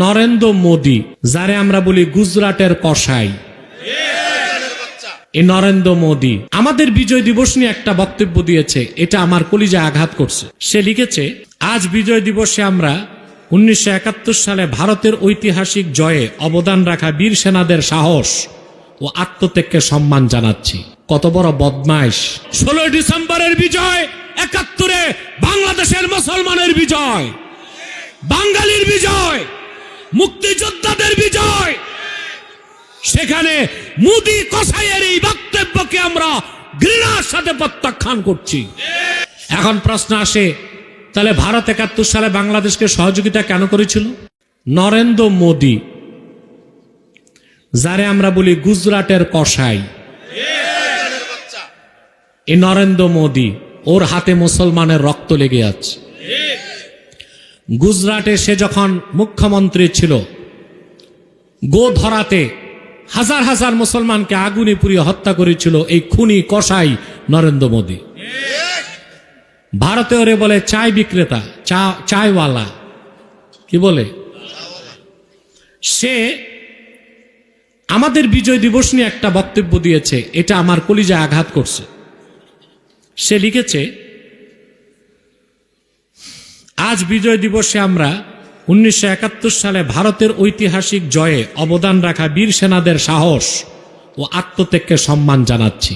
নরেন্দ্র মোদী, যারে আমরা বলি গুজরাটের কসাই। এই নরেন্দ্র মোদী, আমাদের বিজয় দিবস নিয়ে একটা বক্তব্য দিয়েছে, এটা আমার কলিজায় আঘাত করছে। সে লিখেছে, আজ বিজয় দিবসে আমরা উনিশশো একাত্তর সালে ভারতের ঐতিহাসিক জয়ে অবদান রাখা বীর সেনাদের সাহস ও আত্মত্যাগকে সম্মান জানাচ্ছি। কত বড় বদমাইশ। ষোলোই ডিসেম্বরের বিজয়, একাত্তরে বাংলাদেশের মুসলমানের বিজয়, বাঙালির বিজয় মুক্তিযোদ্ধাদের বিজয়। সেখানে মুদি কসাইয়ের এই বক্তব্যকে আমরা ঘৃণার সাথে প্রত্যাখ্যান করছি। এখন প্রশ্ন আসে, তাহলে ভারত একাত্তর সালে বাংলাদেশকে সহযোগিতা কেন করেছিল? নরেন্দ্র মোদী, যারে আমরা বলি গুজরাটের কসাই। এই নরেন্দ্র মোদী, ওর হাতে মুসলমানের রক্ত লেগে আছে। গুজরাটে সে যখন মুখ্যমন্ত্রী ছিল গো ধরাতে হাজার হাজার মুসলমানকে আগুনে পুড়িয়ে হত্যা করেছিল এই খুনি কসাই নরেন্দ্র মোদী। ভারতে ওরে বলে চায় বিক্রেতা, চা চায়ওয়ালা কি বলে? সে আমাদের বিজয় দিবস নিয়ে একটা বক্তব্য দিয়েছে, এটা আমার কলিজায় আঘাত করছে। সে লিখেছে আজ বিজয় দিবসে আমরা উনিশশো একাত্তর সালে ভারতের ঐতিহাসিক জয়ে অবদান রাখা বীর সেনাদের সাহস ও আত্মত্যাগকে সম্মান জানাচ্ছি।